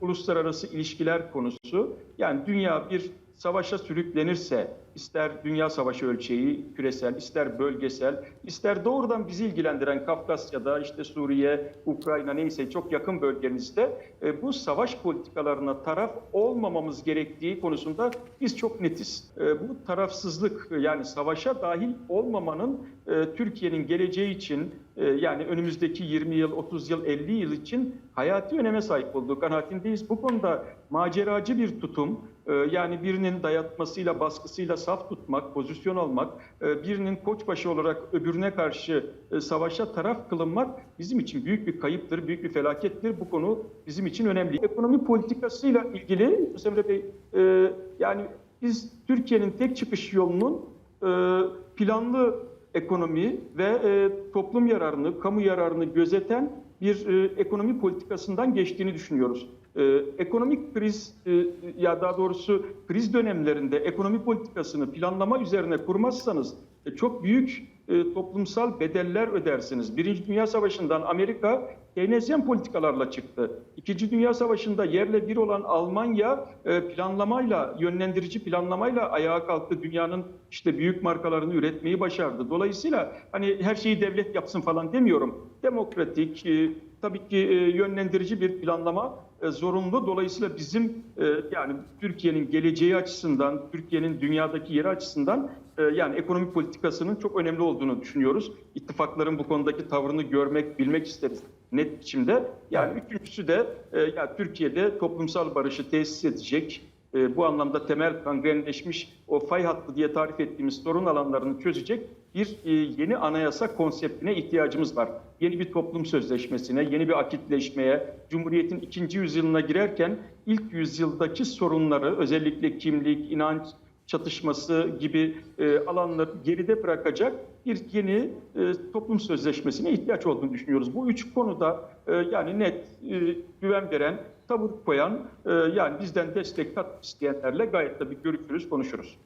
uluslararası ilişkiler konusu. Yani dünya bir savaşa sürüklenirse ister dünya savaşı ölçeği küresel, ister bölgesel, ister doğrudan bizi ilgilendiren Kafkasya'da işte Suriye, Ukrayna neyse çok yakın bölgemizde e, bu savaş politikalarına taraf olmamamız gerektiği konusunda biz çok netiz. E, bu tarafsızlık yani savaşa dahil olmamanın e, Türkiye'nin geleceği için yani önümüzdeki 20 yıl, 30 yıl, 50 yıl için hayati öneme sahip olduğu kanaatindeyiz. Bu konuda maceracı bir tutum, e, yani birinin dayatmasıyla, baskısıyla saf tutmak, pozisyon almak, e, birinin koçbaşı olarak öbürüne karşı e, savaşa taraf kılınmak bizim için büyük bir kayıptır, büyük bir felakettir. Bu konu bizim için önemli. Ekonomi politikasıyla ilgili Semre Bey, yani biz Türkiye'nin tek çıkış yolunun planlı ekonomi ve e, toplum yararını, kamu yararını gözeten bir e, ekonomi politikasından geçtiğini düşünüyoruz. E, ekonomik kriz e, ya daha doğrusu kriz dönemlerinde ekonomi politikasını planlama üzerine kurmazsanız e, çok büyük e, toplumsal bedeller ödersiniz. Birinci Dünya Savaşı'ndan Amerika Keynesyen politikalarla çıktı. İkinci Dünya Savaşı'nda yerle bir olan Almanya e, planlamayla, yönlendirici planlamayla ayağa kalktı. Dünyanın işte büyük markalarını üretmeyi başardı. Dolayısıyla hani her şeyi devlet yapsın falan demiyorum. Demokratik, e, tabii ki yönlendirici bir planlama zorunlu. Dolayısıyla bizim yani Türkiye'nin geleceği açısından, Türkiye'nin dünyadaki yeri açısından yani ekonomi politikasının çok önemli olduğunu düşünüyoruz. İttifakların bu konudaki tavrını görmek, bilmek isteriz net biçimde. Yani üçüncüsü de e, ya Türkiye'de toplumsal barışı tesis edecek, e, bu anlamda temel kangrenleşmiş o fay hattı diye tarif ettiğimiz sorun alanlarını çözecek bir e, yeni anayasa konseptine ihtiyacımız var. Yeni bir toplum sözleşmesine, yeni bir akitleşmeye, Cumhuriyet'in ikinci yüzyılına girerken ilk yüzyıldaki sorunları özellikle kimlik, inanç, çatışması gibi e, alanları geride bırakacak bir yeni e, toplum sözleşmesine ihtiyaç olduğunu düşünüyoruz. Bu üç konuda e, yani net e, güven veren, tavır koyan e, yani bizden destek kat isteyenlerle gayet tabii görüşürüz, konuşuruz.